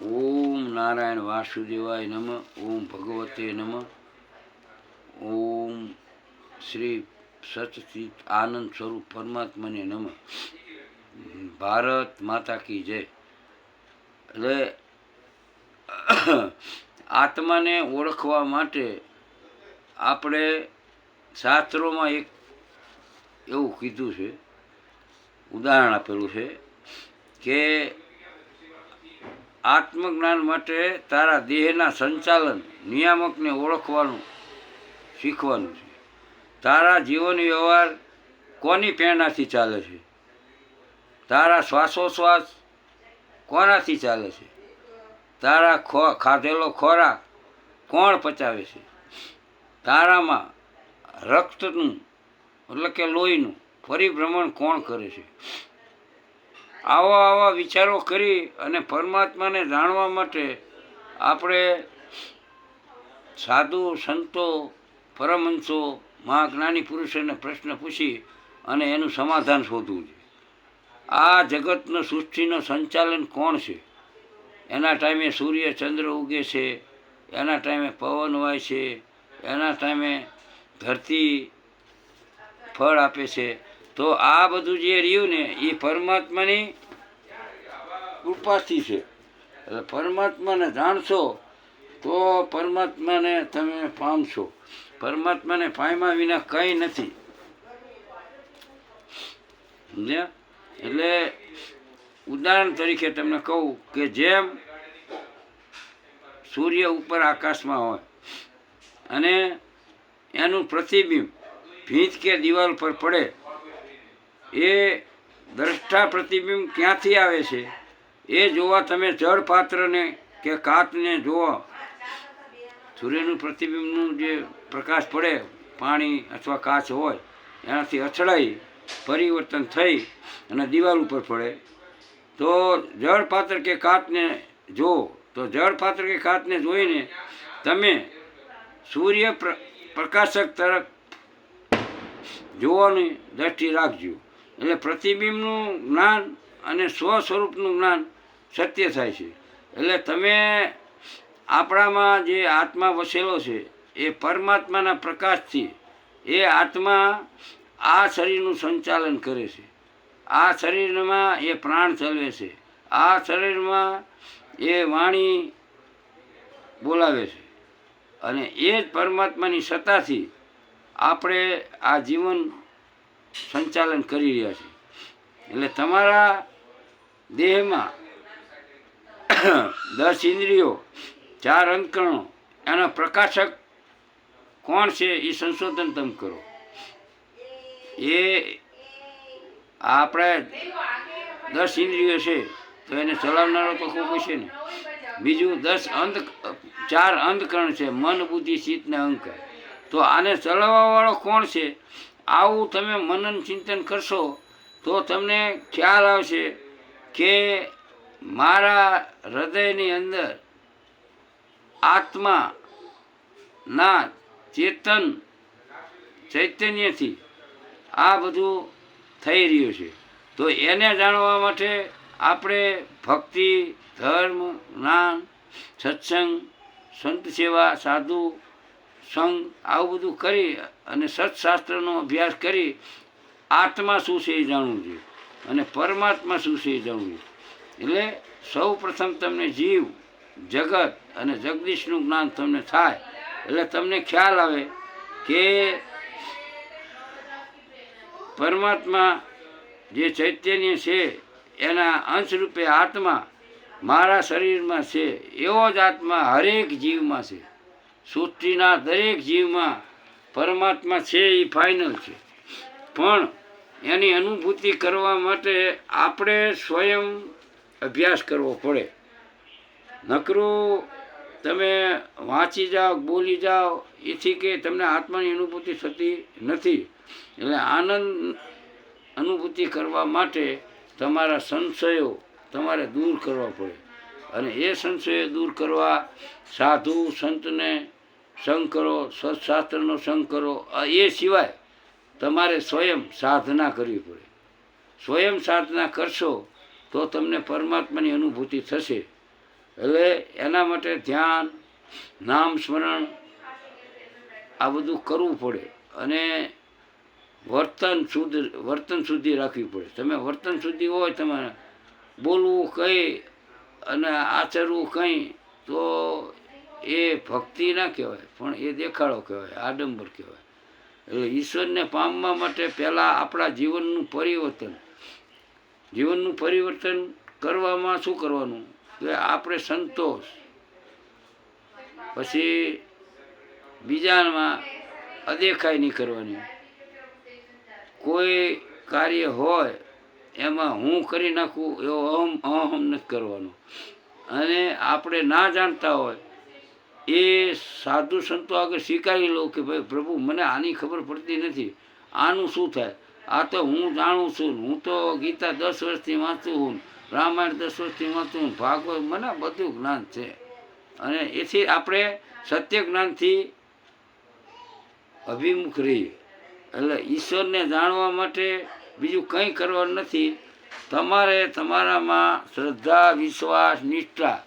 ઓમ નારાયણ વાસુદેવાય નમ, ઓમ ભગવતે નમ, ઓમ શ્રી સચિત આનંદ સ્વરૂપ પરમાત્માને નમ. ભારત માતા કી જય. એટલે આત્માને ઓળખવા માટે આપણે શાસ્ત્રોમાં એક એવું કીધું છે, ઉદાહરણ આપેલું છે કે આત્મજ્ઞાન માટે તારા દેહના સંચાલન, નિયામકને ઓળખવાનું શીખવાનું છે. તારા જીવન વ્યવહાર કોની પ્રેરણાથી ચાલે છે? તારા શ્વાસોશ્વાસ કોનાથી ચાલે છે? તારા ખો, ખાધેલો ખોરાક કોણ પચાવે છે? તારામાં રક્તનું, એટલે કે લોહીનું, પરિભ્રમણ કોણ કરે છે? આવા આવા વિચારો કરી અને પરમાત્માને જાણવા માટે આપણે સાધુ, સંતો, પરમહંસો મહાજ્ઞાની પુરુષોને પ્રશ્ન પૂછી અને એનું સમાધાન શોધવું છે. આ જગતનો સૃષ્ટિનો સંચાલન કોણ છે? એના ટાઈમે સૂર્ય, ચંદ્ર ઉગે છે, એના ટાઈમે પવન વાય છે, એના ટાઈમે ધરતી ફળ આપે છે તો આ બધું જે રહ્યું ને, એ પરમાત્માની કૃપાથી છે. એટલે પરમાત્માને જાણશો, તો પરમાત્માને તમે પામશો. પરમાત્માને પામ્યા વિના કંઈ નથી. સમજ્યા? એટલે ઉદાહરણ તરીકે તમને કહું કે જેમ સૂર્ય ઉપર આકાશમાં હોય, અને એનું પ્રતિબિંબ ભીંત કે દિવાલ પર પડે એ દ્રષ્ટા પ્રતિબિંબ ક્યાંથી આવે છે? એ જોવા તમે જળ પાત્રને કે કાચને જોવો સૂર્યનું પ્રતિબિંબનું જે પ્રકાશ પડે, પાણી અથવા કાચ હોય, એનાથી અથડાઈ પરિવર્તન થઈ અને દિવાલ ઉપર પડે. તો જળ પાત્ર કે કાચને જો, તો જળ પાત્ર કે કાચને જોઈને તમે સૂર્ય પ્રકાશક તરફ જોવાની દ્રષ્ટિ રાખજો. એટલે પ્રતિબિંબનું જ્ઞાન અને સ્વ સ્વરૂપનું જ્ઞાન સત્ય થાય છે. એટલે તમે આપણામાં જે આત્મા વસેલો છે, એ પરમાત્માના પ્રકાશથી એ આત્મા આ શરીરનું સંચાલન કરે છે. આ શરીરમાં એ પ્રાણ ચલવે છે. આ શરીરમાં એ વાણી બોલાવે છે. અને એ જ પરમાત્માની સત્તાથી આપણે આ જીવન સંચાલન કરી રહ્યા છે. એટલે તમારા દેહમાં દસ ઇન્દ્રિયો, ચાર અંતકરણો, એના પ્રકાશક કોણ છે એ સંશોધન તમે કરો. એ આપણે દસ ઇન્દ્રિયો છે, તો એને ચલાવનારો તો કોઈ છે ને બીજું દસ અંધ ચાર અંધકરણ છે, મન, બુદ્ધિ, ચિત્ત ને અહંકાર. તો આને ચલાવવાવાળો કોણ છે? આવું તમે મનન ચિંતન કરશો, તો તમને ખ્યાલ આવશે કે મારા હૃદયની અંદર આત્મા ના ચેતન ચૈતન્યથી આ બધું થઈ રહ્યું છે. તો એને જાણવા માટે આપણે ભક્તિ, ધર્મ, જ્ઞાન, સત્સંગ, સંત સેવા, સાધુ સંગ આવું બધું કરી અને સત્શાસ્ત્રનો અભ્યાસ કરી આત્મા શું છે એ જાણવું જોઈએ અને પરમાત્મા શું છે એ જાણવું જોઈએ. એટલે સૌ પ્રથમ તમને જીવ, જગત અને જગદીશનું જ્ઞાન તમને થાય. એટલે તમને ખ્યાલ આવે કે પરમાત્મા જે ચૈતન્ય છે એના અંશરૂપે આત્મા મારા શરીરમાં છે એવો જ આત્મા હરેક જીવમાં છે. સૃષ્ટિના દરેક જીવમાં પરમાત્મા છે એ ફાઇનલ છે. પણ એની અનુભૂતિ કરવા માટે આપણે સ્વયં અભ્યાસ કરવો પડે. નકરું તમે વાંચી જાઓ, બોલી જાઓ, એથી કે તમને આત્માની અનુભૂતિ થતી નથી. એટલે આનંદ અનુભૂતિ કરવા માટે તમારા સંશયો તમારે દૂર કરવા પડે. અને એ સંશયો દૂર કરવા સાધુ સંતને સંગ કરો સત્શાસ્ત્રનો સંગ કરો એ સિવાય તમારે સ્વયં સાધના કરવી પડે. સ્વયં સાધના કરશો તો તમને પરમાત્માની અનુભૂતિ થશે. એટલે એના માટે ધ્યાન, નામ સ્મરણ, આ બધું કરવું પડે અને વર્તન શુદ્ધ, વર્તન શુદ્ધિ રાખવી પડે. તમે વર્તન શુદ્ધિ હોય, તમારે બોલવું કંઈ અને આચરવું કંઈ, તો એ ભક્તિ ના કહેવાય, પણ એ દેખાડો કહેવાય, આડંબર કહેવાય. એટલે ઈશ્વરને પામવા માટે પહેલાં આપણા જીવનનું પરિવર્તન જીવનનું પરિવર્તન કરવામાં શું કરવાનું? કે આપણે સંતોષ. પછી બીજામાં અદેખાઈ નહીં કરવાની. કોઈ કાર્ય હોય, એમાં હું કરી નાખું એવો અહમ અહમ નથી કરવાનો. અને આપણે ના જાણતા હોય એ સાધુ સંતો આગળ સ્વીકારી લો કે ભાઈ પ્રભુ, મને આની ખબર પડતી નથી. આનું શું થાય? આ તો હું જાણું છું. હું તો ગીતા દસ વર્ષથી વાંચું હું રામાયણ દસ વર્ષથી વાંચું હું ભાગવત, મને બધું જ્ઞાન છે. અને એથી આપણે સત્ય જ્ઞાનથી અભિમુખ રહીએ. એટલે ઈશ્વરને જાણવા માટે બીજું કંઈ કરવાનું નથી. તમારે તમારામાં શ્રદ્ધા, વિશ્વાસ, નિષ્ઠા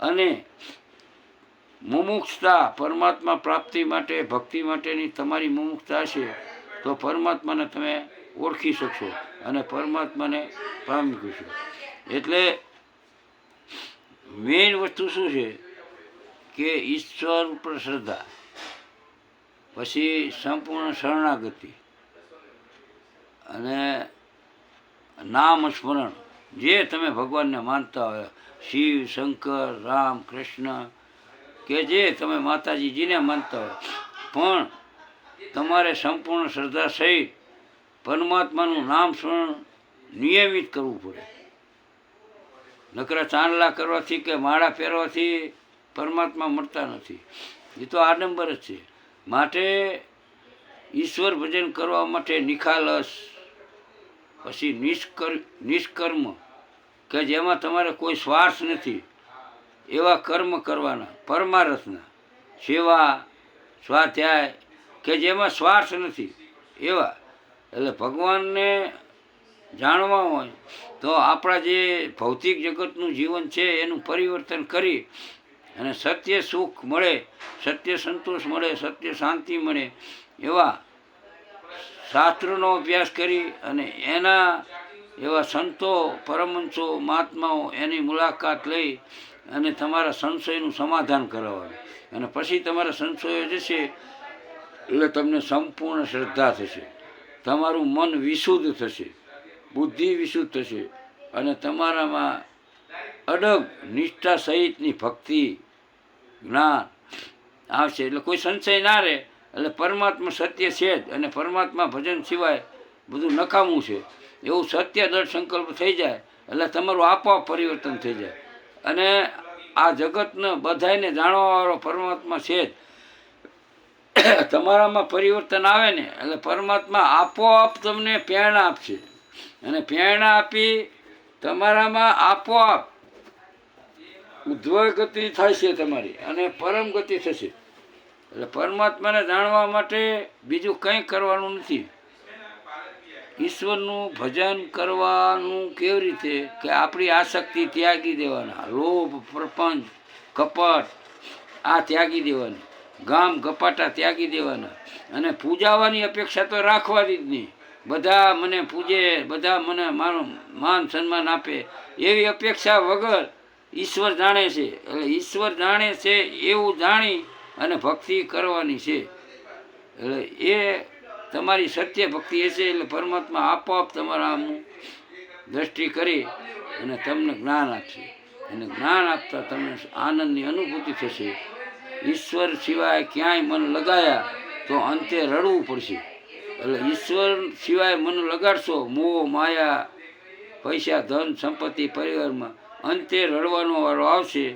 અને મુમુક્ષતા પરમાત્મા પ્રાપ્તિ માટે, ભક્તિ માટેની તમારી મુમુક્ષતા છે, તો પરમાત્માને તમે ઓળખી શકશો અને પરમાત્માને પામી શકશો. એટલે મેઇન વસ્તુ શું છે કે ઈશ્વર ઉપર શ્રદ્ધા, પછી સંપૂર્ણ શરણાગતિ અને નામ સ્મરણ. જે તમે ભગવાનને માનતા હોય, શિવ, શંકર, રામ, કૃષ્ણ કે જે તમે માતાજીજીને માનતા હોય. પણ તમારે સંપૂર્ણ શ્રદ્ધા સહિત પરમાત્માનું નામ સ્મરણ નિયમિત કરવું પડે. નકરા ચાંદલા કરવાથી કે માળા પહેરવાથી પરમાત્મા મળતા નથી. એ તો આડંબર જ છે. માટે ઈશ્વર ભજન કરવા માટે નિખાલસ, પછી નિષ્કર, નિષ્કર્મ, કે જેમાં તમારે કોઈ સ્વાર્થ નથી. એવા કર્મ કરવાના, પરમારથના. સેવા સ્વાધ્યાય કે જેમાં સ્વાર્થ નથી, એવા. એટલે ભગવાનને જાણવા હોય તો આપણા જે ભૌતિક જગતનું જીવન છે એનું પરિવર્તન કરી અને સત્ય સુખ મળે, સત્ય સંતોષ મળે, સત્ય શાંતિ મળે, એવા શાસ્ત્રનો અભ્યાસ કરી અને એના એવા સંતો પરમંશો મહાત્માઓ એની મુલાકાત લઈ અને તમારા સંશયનું સમાધાન કરાવવાનું. અને પછી તમારા સંશયો જશે એટલે તમને સંપૂર્ણ શ્રદ્ધા થશે. તમારું મન વિશુદ્ધ થશે, બુદ્ધિ વિશુદ્ધ થશે, અને તમારામાં અડગ નિષ્ઠા સહિતની ભક્તિ, જ્ઞાન આવશે. એટલે કોઈ સંશય ના રહે, એટલે પરમાત્મા સત્ય છે જ. અને પરમાત્મા ભજન સિવાય બધું નકામું છે. એવું સત્ય દળ સંકલ્પ થઈ જાય, એટલે તમારું આપોઆપ પરિવર્તન થઈ જાય. અને આ જગતને બધાને જાણવાવાળો પરમાત્મા છે જ. તમારામાં પરિવર્તન આવે ને, એટલે પરમાત્મા આપોઆપ તમને પ્રેરણા આપશે. અને પ્રેરણા આપી તમારામાં આપોઆપ ઉદ્ધવ ગતિ છે તમારી, અને પરમ ગતિ થશે. એટલે પરમાત્માને જાણવા માટે બીજું કંઈ કરવાનું નથી. ઈશ્વરનું ભજન કરવાનું કેવી રીતે? કે આપણી આસક્તિ ત્યાગી દેવાના. લોભ, પ્રપંચ, કપટ, આ ત્યાગી દેવાની. ગામ, ગપાટા ત્યાગી દેવાના. અને પૂજાવાની અપેક્ષા તો રાખવાની જ નહીં. બધા મને પૂજે, બધા મને મારું માન સન્માન આપે. એવી અપેક્ષા વગર ઈશ્વર જાણે છે. એટલે ઈશ્વર જાણે છે એવું જાણી અને ભક્તિ કરવાની છે. એટલે એ તમારી સત્ય ભક્તિ હશે એટલે પરમાત્મા આપોઆપ તમારા દ્રષ્ટિ કરી અને તમને જ્ઞાન આપશે. અને જ્ઞાન આપતા તમને આનંદની અનુભૂતિ થશે. ઈશ્વર સિવાય ક્યાંય મન લગાયા તો અંતે રડવું પડશે. એટલે ઈશ્વર સિવાય મન લગાડશો, મોહ, માયા, પૈસા, ધન, સંપત્તિ, પરિવારમાં અંતે રડવાનો વારો આવશે.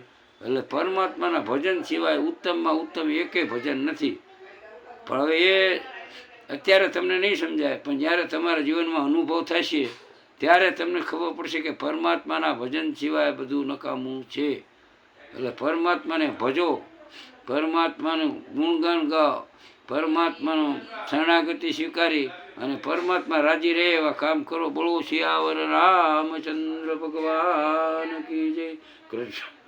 એટલે પરમાત્માના ભજન સિવાય ઉત્તમમાં ઉત્તમ એકેય ભજન નથી. પણ હવે એ અત્યારે તમને નહીં સમજાય, પણ જ્યારે તમારા જીવનમાં અનુભવ થશે, ત્યારે તમને ખબર પડશે કે પરમાત્માના ભજન સિવાય બધું નકામું છે. એટલે પરમાત્માને ભજો, પરમાત્માનું ગુણગાન ગાઓ, પરમાત્માનું શરણાગતિ સ્વીકારી અને પરમાત્મા રાજી રહે એવા કામ કરો. બોલો શિયાવર રામચંદ્ર ભગવાન કી જય. કૃષ્ણ